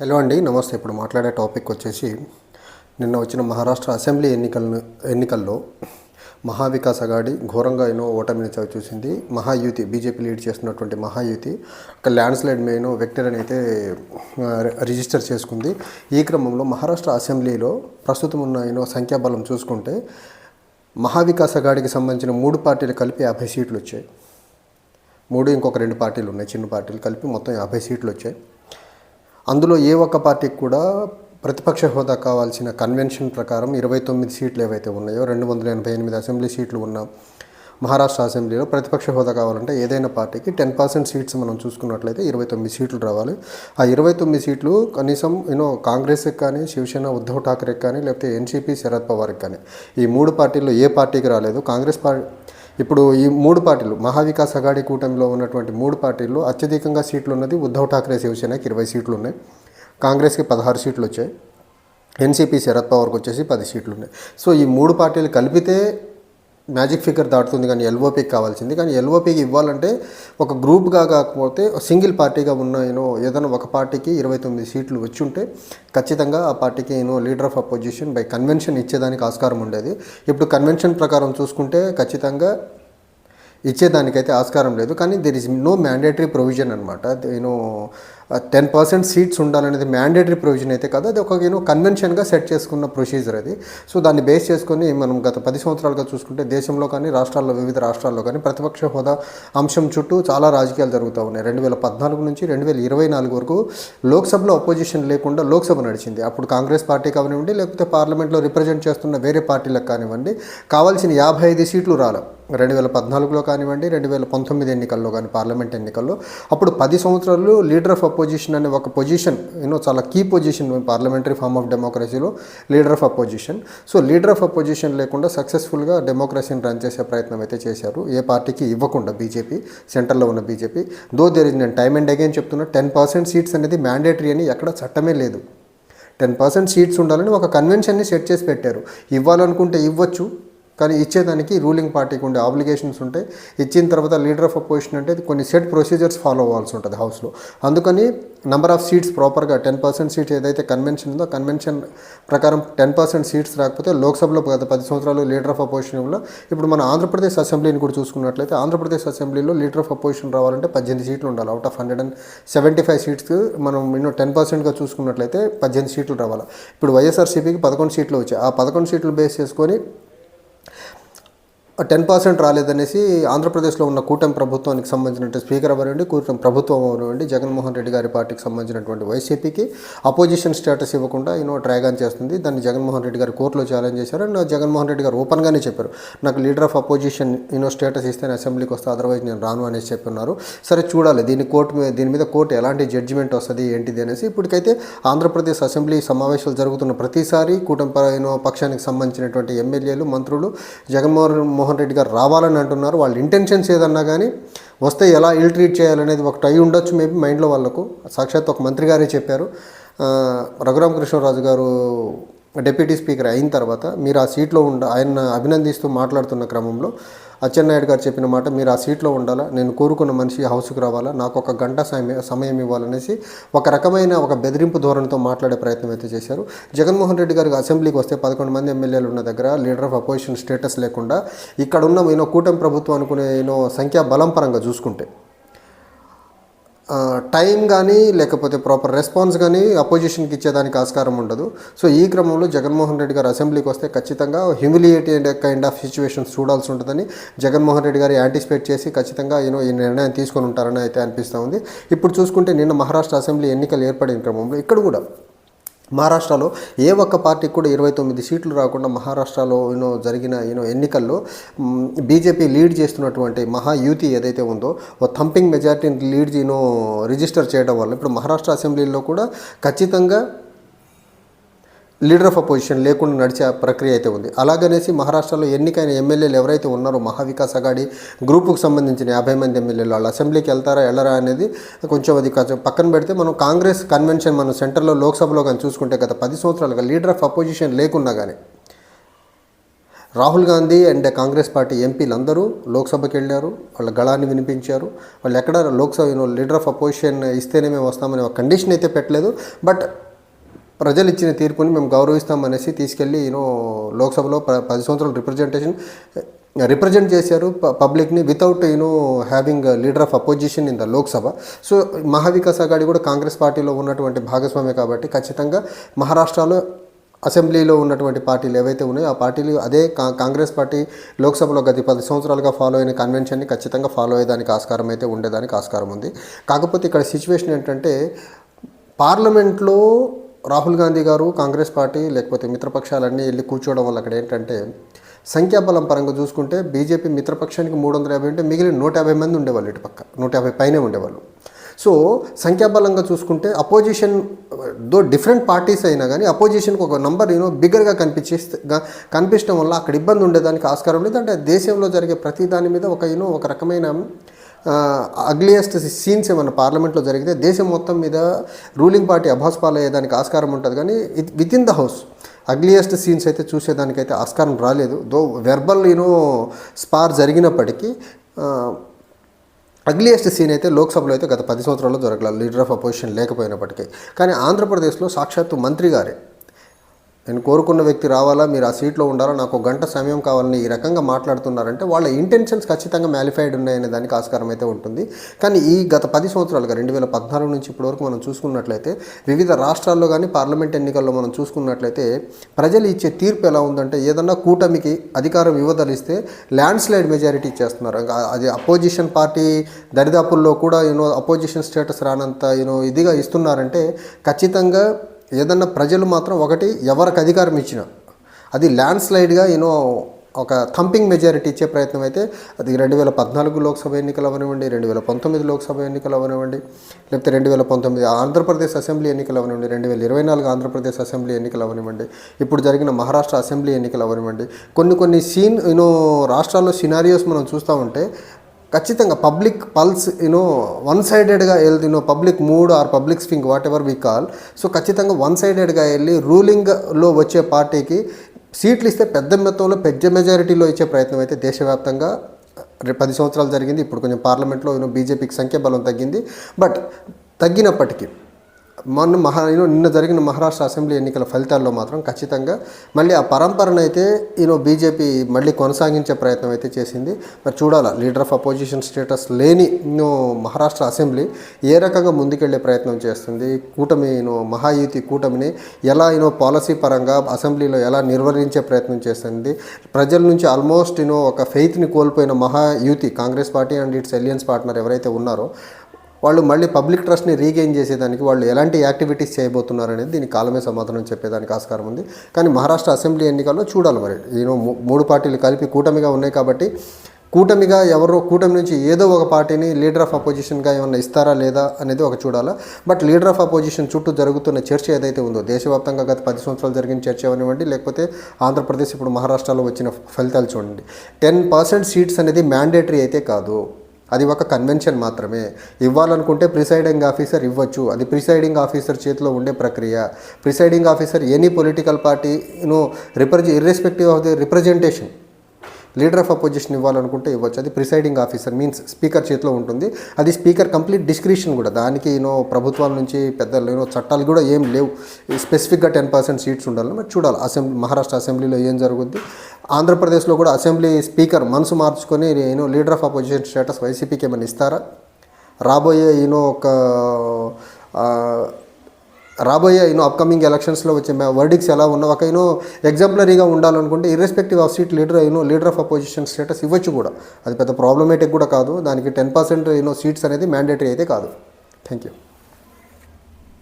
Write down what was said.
Hello అండి నమస్తే. ఇప్పుడు మాట్లాడే టాపిక్ వచ్చేసి నిన్న వచ్చిన మహారాష్ట్ర అసెంబ్లీ ఎన్నికలను ఎన్నికల్లో మహావికాస్ అగాడి ఘోరంగా ఎన్నో ఓటమిని చవి చూసింది. మహాయుతి బీజేపీ లీడ్ చేస్తున్నటువంటి మహాయుతి ఒక ల్యాండ్ స్లైడ్ మేను విక్టరీని అయితే రిజిస్టర్ చేసుకుంది. ఈ క్రమంలో మహారాష్ట్ర అసెంబ్లీలో ప్రస్తుతం ఉన్న ఎన్నో సంఖ్యాబలం చూసుకుంటే మహావికాస్ అగాడికి సంబంధించిన మూడు పార్టీలు కలిపి యాభై సీట్లు వచ్చాయి. మూడు ఇంకొక రెండు పార్టీలు ఉన్నాయి. చిన్న పార్టీలు కలిపి మొత్తం యాభై సీట్లు వచ్చాయి. అందులో ఏ ఒక్క పార్టీకి కూడా ప్రతిపక్ష హోదా కావాల్సిన కన్వెన్షన్ ప్రకారం ఇరవై తొమ్మిది సీట్లు ఏవైతే ఉన్నాయో రెండు వందల ఎనభై ఎనిమిది అసెంబ్లీ సీట్లు ఉన్న మహారాష్ట్ర అసెంబ్లీలో ప్రతిపక్ష హోదా కావాలంటే ఏదైనా పార్టీకి టెన్ పర్సెంట్ సీట్స్ మనం చూసుకున్నట్లయితే ఇరవై తొమ్మిది సీట్లు రావాలి. ఆ ఇరవై తొమ్మిది సీట్లు కనీసం యూనో కాంగ్రెస్కి కానీ శివసేన ఉద్ధవ్ ఠాకరేకి కానీ లేకపోతే ఎన్సీపీ శరద్ పవార్కి కానీ ఈ మూడు పార్టీల్లో ఏ పార్టీకి రాలేదు. కాంగ్రెస్ పార్టీ ఇప్పుడు ఈ మూడు పార్టీలు మహావికాస్ అఘాడీ కూటమిలో ఉన్నటువంటి మూడు పార్టీల్లో అత్యధికంగా సీట్లు ఉన్నది ఉద్ధవ్ ఠాక్రే శివసేనకి ఇరవై సీట్లు ఉన్నాయి. కాంగ్రెస్కి పదహారు సీట్లు వచ్చాయి. ఎన్సీపీ శరద్ పవార్కి వచ్చేసి పది సీట్లు ఉన్నాయి. సో ఈ మూడు పార్టీలు కలిపితే మ్యాజిక్ ఫిగర్ దాటుతుంది కానీ ఎల్ఓపీకి కావాల్సింది. కానీ ఎల్ఓపీకి ఇవ్వాలంటే ఒక గ్రూప్గా కాకపోతే సింగిల్ పార్టీగా ఉన్న ఏనో ఏదైనా ఒక పార్టీకి ఇరవై తొమ్మిది సీట్లు వచ్చి ఉంటే ఖచ్చితంగా ఆ పార్టీకి you know leader of opposition by convention ఇచ్చేదానికి ఆస్కారం ఉండేది. ఇప్పుడు కన్వెన్షన్ ప్రకారం చూసుకుంటే ఖచ్చితంగా ఇచ్చేదానికైతే ఆస్కారం లేదు. కానీ there is no mandatory provision అనమాట you know ten percent seats ఉండాలనేది మ్యాండేటరీ ప్రొవిజన్ అయితే కదా. అది ఒక యూనో కన్వెన్షన్గా సెట్ చేసుకున్న ప్రొసీజర్ అది. సో దాన్ని బేస్ చేసుకొని మనం గత పది సంవత్సరాలుగా చూసుకుంటే దేశంలో కానీ రాష్ట్రాల్లో వివిధ రాష్ట్రాల్లో కానీ ప్రతిపక్ష హోదా అంశం చుట్టూ చాలా రాజకీయాలు జరుగుతూ ఉన్నాయి. రెండు వేల పద్నాలుగు నుంచి రెండు వేల ఇరవై నాలుగు వరకు లోక్సభలో అపోజిషన్ లేకుండా లోక్సభ నడిచింది. అప్పుడు కాంగ్రెస్ పార్టీ కానివ్వండి లేకపోతే పార్లమెంట్లో రిప్రజెంట్ చేస్తున్న వేరే పార్టీలకు కానివ్వండి కావాల్సిన యాభై ఐదు సీట్లు రాల. రెండు వేల పద్నాలుగులో కానివ్వండి రెండు వేల పంతొమ్మిది ఎన్నికల్లో కానీ పార్లమెంట్ ఎన్నికల్లో అప్పుడు పది సంవత్సరాలు లీడర్ ఆఫ్ అపోజిషన్ అనే ఒక పొజిషన్ యూనో చాలా key position parliamentary form of డెమోక్రసీలో leader of opposition. So leader of opposition లేకుండా సక్సెస్ఫుల్గా డెమోక్రసీని రన్ చేసే ప్రయత్నం అయితే చేశారు. ఏ పార్టీకి ఇవ్వకుండా బీజేపీ సెంటర్లో ఉన్న బీజేపీ. దో దేర్ ఇస్ నేను టైమ్ అండ్ అగైన్ చెప్తున్నా టెన్ పర్సెంట్ సీట్స్ అనేది మ్యాండేటరీ అని ఎక్కడ చట్టమే లేదు. టెన్ పర్సెంట్ సీట్స్ ఉండాలని ఒక కన్వెన్షన్ని సెట్ చేసి పెట్టారు. ఇవ్వాలనుకుంటే ఇవ్వచ్చు కానీ ఇచ్చేదానికి రూలింగ్ పార్టీకి ఉండే ఆబ్లిగేషన్స్ ఉంటాయి. ఇచ్చిన తర్వాత లీడర్ ఆఫ్ అపోజిషన్ అంటే కొన్ని సెట్ ప్రొసీజర్స్ ఫాలో అవ్వాల్సి ఉంటుంది హౌస్లో అందుకని నెంబర్ ఆఫ్ సీట్స్ ప్రాపర్గా టెన్ పర్సెంట్ సీట్స్ ఏదైతే కన్వెన్షన్ ఉందో కన్వెన్షన్ ప్రకారం టెన్ పర్సెంట్ సీట్స్ రాకపోతే లోక్సభలో గత పది సంవత్సరాలు లీడర్ ఆఫ్ అపోజిషన్లో ఇప్పుడు మన ఆంధ్రప్రదేశ్ అసెంబ్లీని కూడా చూసుకున్నట్లయితే ఆంధ్రప్రదేశ్ అసెంబ్లీలో లీడర్ ఆఫ్ అపోజిషన్ రావాలంటే పద్దెనిమిది సీట్లు ఉండాలి. Out of hundred and seventy five seats మనం ఇన్నో టెన్ పర్సెంట్గా చూసుకున్నట్లయితే పద్దెనిమిది సీట్లు రావాలి. ఇప్పుడు వైఎస్ఆర్సీపీకి పదకొండు సీట్లు వచ్చాయి. ఆ పదకొండు సీట్లు బేస్ చేసుకొని టెన్ పర్సెంట్ రాలేదనేసి ఆంధ్రప్రదేశ్లో ఉన్న కూటమి ప్రభుత్వానికి సంబంధించినటువంటి స్పీకర్ అవనివ్వండి కూటమి ప్రభుత్వం అవనివ్వండి జగన్మోహన్ రెడ్డి గారి పార్టీకి సంబంధించినటువంటి వైసీపీకి అపోజిషన్ స్టేటస్ ఇవ్వకుండా యూనో డ్రాగన్ చేస్తుంది. దాన్ని జగన్మోహన్ రెడ్డి గారు కోర్టులో ఛాలెంజ్ చేశారు. అండ్ జగన్మోహన్ రెడ్డి గారు ఓపెన్గానే చెప్పారు నాకు leader of opposition you know status ఇస్తే నేను అసెంబ్లీకి వస్తే అదర్వైజ్ నేను రాను అనేసి చెప్పున్నారు. సరే చూడాలి దీని కోర్టు మీద దీని మీద కోర్టు ఎలాంటి జడ్జిమెంట్ వస్తుంది ఏంటిది అనేసి ఇప్పటికైతే ఆంధ్రప్రదేశ్ అసెంబ్లీ సమావేశాలు జరుగుతున్న ప్రతిసారి కూటమి యూనో పక్షానికి సంబంధించినటువంటి ఎమ్మెల్యేలు మంత్రులు జగన్మోహన్ మోహన్ రెడ్డి గారు రావాలని అంటున్నారు. వాళ్ళ ఇంటెన్షన్స్ ఏదన్నా కానీ వస్తే ఎలా ఇల్ ట్రీట్ చేయాలనేది ఒకటి అయి ఉండొచ్చు మేబీ మైండ్లో వాళ్ళకు. సాక్షాత్ ఒక మంత్రి గారే చెప్పారు. రఘురామకృష్ణరాజు గారు డిప్యూటీ స్పీకర్ అయిన తర్వాత మీరు ఆ సీట్లో ఉండ ఆయన అభినందిస్తూ మాట్లాడుతున్న క్రమంలో అచ్చెన్నాయుడు గారు చెప్పిన మాట మీరు ఆ సీట్లో ఉండాలా నేను కోరుకున్న మనిషి హౌస్కి రావాలా నాకు ఒక గంట సమయం సమయం ఇవ్వాలనేసి ఒక రకమైన ఒక బెదిరింపు ధోరణితో మాట్లాడే ప్రయత్నం అయితే చేశారు. జగన్మోహన్ రెడ్డి గారికి అసెంబ్లీకి వస్తే పదకొండు మంది ఎమ్మెల్యేలు ఉన్న దగ్గర లీడర్ ఆఫ్ అపోజిషన్ స్టేటస్ లేకుండా ఇక్కడ ఉన్న ఈయన కూటమి ప్రభుత్వం అనుకునే ఈయన సంఖ్యా బలం పరంగా చూసుకుంటే టైం కానీ లేకపోతే ప్రాపర్ రెస్పాన్స్ కానీ అపోజిషన్కి ఇచ్చేదానికి ఆస్కారం ఉండదు. సో ఈ క్రమంలో జగన్మోహన్ రెడ్డి గారు అసెంబ్లీకి వస్తే ఖచ్చితంగా హ్యూమిలియేటెడ్ కైండ్ ఆఫ్ సిచ్యువేషన్స్ చూడాల్సి ఉంటుందని జగన్మోహన్ రెడ్డి గారు యాంటిసిపేట్ చేసి ఖచ్చితంగా ఈయన ఈ నిర్ణయం తీసుకొని ఉంటారని అయితే అనిపిస్తూ ఉంది. ఇప్పుడు చూసుకుంటే నిన్న మహారాష్ట్ర అసెంబ్లీ ఎన్నికలు ఏర్పడిన క్రమంలో ఇక్కడ కూడా మహారాష్ట్రలో ఏ ఒక్క పార్టీకి కూడా ఇరవై తొమ్మిది సీట్లు రాకుండా మహారాష్ట్రలో యూనో జరిగిన యూనో ఎన్నికల్లో బీజేపీ లీడ్ చేస్తున్నటువంటి మహాయూతి ఏదైతే ఉందో ఓ థంపింగ్ మెజార్టీని లీడ్ యూనో రిజిస్టర్ చేయడం వల్ల ఇప్పుడు మహారాష్ట్ర అసెంబ్లీలో కూడా ఖచ్చితంగా లీడర్ ఆఫ్ అపోజిషన్ లేకుండా నడిచే ప్రక్రియ అయితే ఉంది. అలాగనేసి మహారాష్ట్రలో ఎన్నికైన ఎమ్మెల్యేలు ఎవరైతే ఉన్నారో మహావికాస్ అగాడి గ్రూపుకు సంబంధించిన యాభై మంది ఎమ్మెల్యేలు వాళ్ళు అసెంబ్లీకి వెళ్తారా వెళ్ళరా అనేది కొంచెం అది పక్కన పెడితే మనం కాంగ్రెస్ కన్వెన్షన్ మనం సెంటర్లో లోక్సభలో కానీ చూసుకుంటే గత పది సంవత్సరాలుగా లీడర్ ఆఫ్ అపోజిషన్ లేకున్నా కానీ రాహుల్ గాంధీ అండ్ కాంగ్రెస్ పార్టీ ఎంపీలు అందరూ లోక్సభకి వెళ్ళారు. వాళ్ళ గళాన్ని వినిపించారు. వాళ్ళు ఎక్కడ లోక్సభ లీడర్ ఆఫ్ అపోజిషన్ ఇస్తేనే మేము వస్తామని ఒక కండిషన్ అయితే పెట్టలేదు. బట్ ప్రజలు ఇచ్చిన తీర్పుని మేము గౌరవిస్తామనేసి తీసుకెళ్ళి యూనో లోక్సభలో ప- పది సంవత్సరాలు రిప్రజెంటేషన్ రిప్రజెంట్ చేశారు ప- పబ్లిక్ని without you know having leader of opposition in the Lok Sabha. So Mahavikas Aghadi కూడా కాంగ్రెస్ పార్టీలో ఉన్నటువంటి భాగస్వామి కాబట్టి ఖచ్చితంగా మహారాష్ట్రలో అసెంబ్లీలో ఉన్నటువంటి పార్టీలు ఏవైతే ఉన్నాయో ఆ పార్టీలు అదే కా- కాంగ్రెస్ పార్టీ లోక్సభలో గత పది సంవత్సరాలుగా ఫాలో అయిన కన్వెన్షన్ని ఖచ్చితంగా ఫాలో అయ్యేదానికి ఆస్కారం అయితే ఉండేదానికి ఆస్కారం ఉంది. కాకపోతే ఇక్కడ సిచ్యువేషన్ ఏంటంటే పార్లమెంట్లో రాహుల్ గాంధీ గారు కాంగ్రెస్ పార్టీ లేకపోతే మిత్రపక్షాలన్నీ వెళ్ళి కూర్చోవడం వల్ల అక్కడ ఏంటంటే సంఖ్యాబలం పరంగా చూసుకుంటే బీజేపీ మిత్రపక్షానికి మూడు వందల యాభై ఉంటే మిగిలిన నూట యాభై మంది ఉండేవాళ్ళు ఇటు పక్క నూట యాభై పైనే ఉండేవాళ్ళు. సో సంఖ్యాబలంగా చూసుకుంటే అపోజిషన్ దో డిఫరెంట్ పార్టీస్ అయినా కానీ అపోజిషన్కి ఒక నంబర్ యూనో బిగ్గర్గా కనిపించే కనిపించడం వల్ల అక్కడ ఇబ్బంది ఉండేదానికి ఆస్కారం లేదు. అంటే దేశంలో జరిగే ప్రతి దాని మీద ఒక యూనో ఒక రకమైన అగ్లియెస్ట్ సీన్స్ ఏమైనా పార్లమెంట్లో జరిగితే దేశం మొత్తం మీద రూలింగ్ పార్టీ అభాస్ పాలయ్యేదానికి ఆస్కారం ఉంటుంది. కానీ within the house ugliest scenes అయితే చూసేదానికైతే ఆస్కారం రాలేదు. Though verbal you know spar జరిగినప్పటికీ అగ్లియెస్ట్ సీన్ అయితే లోక్సభలో అయితే గత పది సంవత్సరాల్లో జరగలేదు లీడర్ ఆఫ్ అపోజిషన్ లేకపోయినప్పటికీ. కానీ ఆంధ్రప్రదేశ్లో సాక్షాత్తు మంత్రి గారే. నేను కోరుకున్న వ్యక్తి రావాలా? మీరు ఆ సీట్లో ఉండాలా? నాకు ఒక గంట సమయం కావాలని ఈ రకంగా మాట్లాడుతున్నారంటే వాళ్ళ ఇంటెన్షన్స్ ఖచ్చితంగా మ్యాలిఫైడ్ ఉన్నాయనే దానికి ఆస్కారం అయితే ఉంటుంది. కానీ ఈ గత పది సంవత్సరాలుగా రెండు వేల పద్నాలుగు నుంచి ఇప్పటివరకు మనం చూసుకున్నట్లయితే వివిధ రాష్ట్రాల్లో కానీ పార్లమెంట్ ఎన్నికల్లో మనం చూసుకున్నట్లయితే ప్రజలు ఇచ్చే తీర్పు ఎలా ఉందంటే ఏదన్నా కూటమికి అధికారం ఇవ్వదలిస్తే ల్యాండ్ స్లైడ్ మెజారిటీ ఇచ్చేస్తున్నారు అది అపోజిషన్ పార్టీ దరిదాపుల్లో కూడా యూనో అపోజిషన్ స్టేటస్ రానంత యూనో ఇదిగా ఇస్తున్నారంటే ఖచ్చితంగా ఏదన్నా ప్రజలు మాత్రం ఒకటి ఎవరికి అధికారం ఇచ్చినా అది ల్యాండ్ స్లైడ్గా యూనో ఒక థంపింగ్ మెజారిటీ ఇచ్చే ప్రయత్నం అయితే అది రెండు వేల పద్నాలుగు లోక్సభ ఎన్నికలు అవనివ్వండి రెండు వేల పంతొమ్మిది లోక్సభ ఎన్నికలు అవనివ్వండి లేకపోతే రెండు వేల పంతొమ్మిది ఆంధ్రప్రదేశ్ అసెంబ్లీ ఎన్నికలు అవనివ్వండి రెండు వేల ఇరవై నాలుగు ఆంధ్రప్రదేశ్ అసెంబ్లీ ఎన్నికలు అవనివ్వండి ఇప్పుడు జరిగిన మహారాష్ట్ర అసెంబ్లీ ఎన్నికలు అవనివ్వండి. కొన్ని కొన్ని సీన్ యూనో రాష్ట్రాల్లో సినారియోస్ మనం చూస్తూ ఉంటే ఖచ్చితంగా public pulse you know one సైడెడ్గా వెళ్ళి you know public mood or public swing whatever we call so ఖచ్చితంగా వన్ సైడెడ్గా వెళ్ళి రూలింగ్లో వచ్చే పార్టీకి సీట్లు ఇస్తే పెద్ద మొత్తంలో పెద్ద మెజారిటీలో ఇచ్చే ప్రయత్నం అయితే దేశవ్యాప్తంగా పది సంవత్సరాలు జరిగింది. ఇప్పుడు కొంచెం పార్లమెంట్లో యూనో బీజేపీకి సంఖ్యాబలం తగ్గింది. బట్ తగ్గినప్పటికీ మొన్న మహా యూనో నిన్న జరిగిన మహారాష్ట్ర అసెంబ్లీ ఎన్నికల ఫలితాల్లో మాత్రం ఖచ్చితంగా మళ్ళీ ఆ పరంపరను అయితే యూనో బీజేపీ మళ్ళీ కొనసాగించే ప్రయత్నం అయితే చేసింది. మరి చూడాలా లీడర్ ఆఫ్ అపోజిషన్ స్టేటస్ లేని యూనో మహారాష్ట్ర అసెంబ్లీ ఏ రకంగా ముందుకెళ్ళే ప్రయత్నం చేస్తుంది? కూటమి యూనో మహాయుతి కూటమిని ఎలా యూనో పాలసీ పరంగా అసెంబ్లీలో ఎలా నిర్వహించే ప్రయత్నం చేస్తుంది? ప్రజల నుంచి ఆల్మోస్ట్ యూనో ఒక ఫెయిత్ని కోల్పోయిన Mahayuti Congress party and its alliance partner ఎవరైతే ఉన్నారో వాళ్ళు మళ్ళీ పబ్లిక్ ట్రస్ట్ని రీగెయిన్ చేసేదానికి వాళ్ళు ఎలాంటి యాక్టివిటీస్ చేయబోతున్నారు అనేది దీనికి కాలమే సమాధానం చెప్పేదానికి ఆస్కారం ఉంది. కానీ మహారాష్ట్ర అసెంబ్లీ ఎన్నికల్లో చూడాలి మరి. నేను మూడు పార్టీలు కలిపి కూటమిగా ఉన్నాయి కాబట్టి కూటమిగా ఎవరో కూటమి నుంచి ఏదో ఒక పార్టీని లీడర్ ఆఫ్ అపోజిషన్గా ఏమన్నా ఇస్తారా లేదా అనేది ఒక చూడాలా. బట్ లీడర్ ఆఫ్ అపోజిషన్ చుట్టూ జరుగుతున్న చర్చ ఏదైతే ఉందో దేశవ్యాప్తంగా గత పది సంవత్సరాలు జరిగిన చర్చ అవనివ్వండి లేకపోతే ఆంధ్రప్రదేశ్ ఇప్పుడు మహారాష్ట్రలో వచ్చిన ఫలితాలు చూడండి. టెన్ పర్సెంట్ సీట్స్ అనేది మ్యాండేటరీ అయితే కాదు. అది ఒక కన్వెన్షన్ మాత్రమే. ఇవ్వాలనుకుంటే ప్రిసైడింగ్ ఆఫీసర్ ఇవ్వచ్చు. అది ప్రిసైడింగ్ ఆఫీసర్ చేతిలో ఉండే ప్రక్రియ. ప్రిసైడింగ్ ఆఫీసర్ ఎనీ పొలిటికల్ పార్టీను రిప్రజె irrespective of the representation leader of opposition ఇవ్వాలనుకుంటే ఇవ్వచ్చు. అది ప్రిసైడింగ్ ఆఫీసర్ మీన్స్ స్పీకర్ చేతిలో ఉంటుంది. అది స్పీకర్ కంప్లీట్ డిస్క్రిప్షన్ కూడా. దానికి యూనో ప్రభుత్వాల నుంచి పెద్ద యూనో చట్టాలు కూడా ఏం లేవు. స్పెసిఫిక్గా టెన్ పర్సెంట్ సీట్స్ ఉండాలి మరి చూడాలి. అసెంబ్లీ మహారాష్ట్ర అసెంబ్లీలో ఏం జరుగుద్ది? ఆంధ్రప్రదేశ్లో కూడా అసెంబ్లీ స్పీకర్ మనసు మార్చుకొని you know leader of opposition status వైసీపీకి ఏమైనా ఇస్తారా? రాబోయే యూనో ఒక రాబోయే యూనో అప్కమింగ్ ఎలక్షన్స్లో వచ్చే వర్డిక్స్ ఎలా ఉన్నా ఒక యూనో ఎగ్జాంపులరీగా ఉండాలనుకుంటే irrespective of seat leader you know leader of opposition status ఇవ్వచ్చు కూడా. అది పెద్ద ప్రాబ్లమేటిక్ కూడా కాదు. దానికి ten percent you know seats అనేది మ్యాండేటరీ అయితే కాదు. Thank you